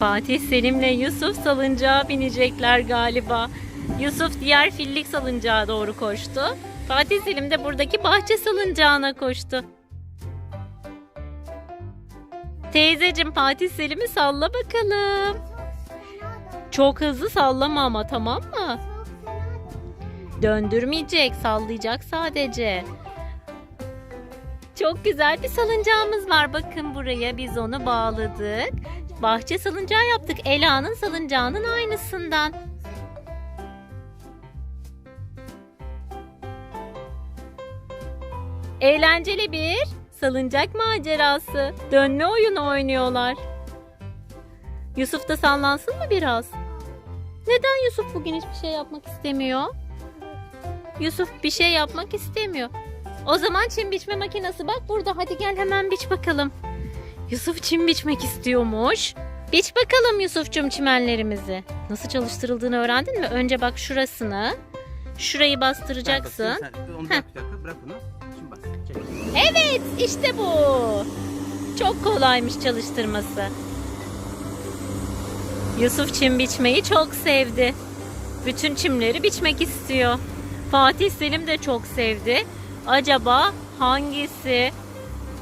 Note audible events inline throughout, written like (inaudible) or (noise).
Fatih Selim'le Yusuf salıncağa binecekler galiba. Yusuf diğer fillik salıncağa doğru koştu. Fatih Selim de buradaki bahçe salıncağına koştu. Teyzecim Fatih Selim'i salla bakalım. Çok hızlı sallama ama tamam mı? Döndürmeyecek, sallayacak sadece. Çok güzel bir salıncağımız var. Bakın buraya biz onu bağladık. Bahçe salıncağı yaptık. Ela'nın salıncağının aynısından. Eğlenceli bir salıncak macerası. Dönme oyunu oynuyorlar. Yusuf da sallansın mı biraz? Neden Yusuf bugün hiçbir şey yapmak istemiyor? Yusuf bir şey yapmak istemiyor. O zaman çim biçme makinesi bak burada. Hadi gel hemen biç bakalım. Yusuf çim biçmek istiyormuş. Biç bakalım Yusuf'cum çimenlerimizi. Nasıl çalıştırıldığını öğrendin mi? Önce bak şurasını. Şurayı bastıracaksın. Sen, onu bırak bir dakika bırak bunu. Şimdi bas. Çek. Evet işte bu. Çok kolaymış çalıştırması. Yusuf çim biçmeyi çok sevdi. Bütün çimleri biçmek istiyor. Fatih Selim de çok sevdi. Acaba hangisi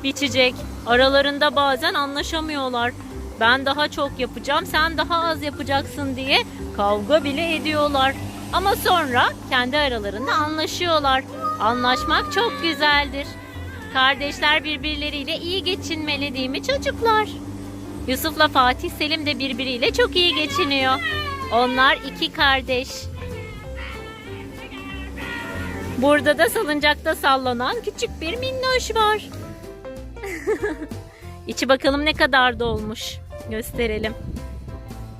biçecek? Aralarında bazen anlaşamıyorlar. Ben daha çok yapacağım, sen daha az yapacaksın diye kavga bile ediyorlar. Ama sonra kendi aralarında anlaşıyorlar. Anlaşmak çok güzeldir. Kardeşler birbirleriyle iyi geçinmeli değil mi çocuklar? Yusuf'la Fatih Selim de birbiriyle çok iyi geçiniyor. Onlar iki kardeş. Burada da salıncakta sallanan küçük bir minnoş var. İçi bakalım ne kadar dolmuş. Gösterelim.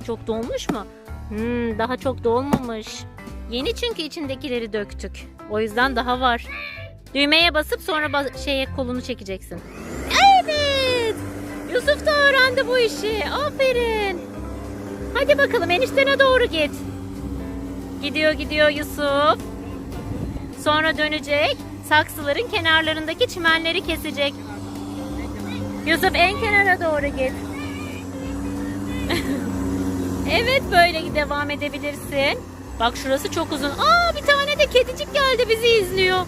Çok dolmuş mu? Hmm, daha çok dolmamış. Yeni çünkü içindekileri döktük. O yüzden daha var. Düğmeye basıp sonra ba- şeye kolunu çekeceksin. Evet. Yusuf da öğrendi bu işi. Aferin. Hadi bakalım eniştene doğru git. Gidiyor gidiyor Yusuf. Sonra dönecek. Saksıların kenarlarındaki çimenleri kesecek. Yusuf en kenara doğru git. (laughs) evet böyle devam edebilirsin. Bak şurası çok uzun. Aa bir tane de kedicik geldi bizi izliyor.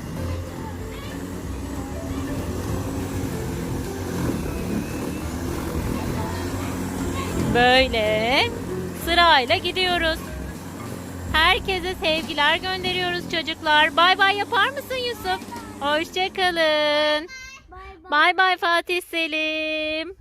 Böyle sırayla gidiyoruz. Herkese sevgiler gönderiyoruz çocuklar. Bay bay yapar mısın Yusuf? Hoşçakalın. Bay bay Fatih Selim.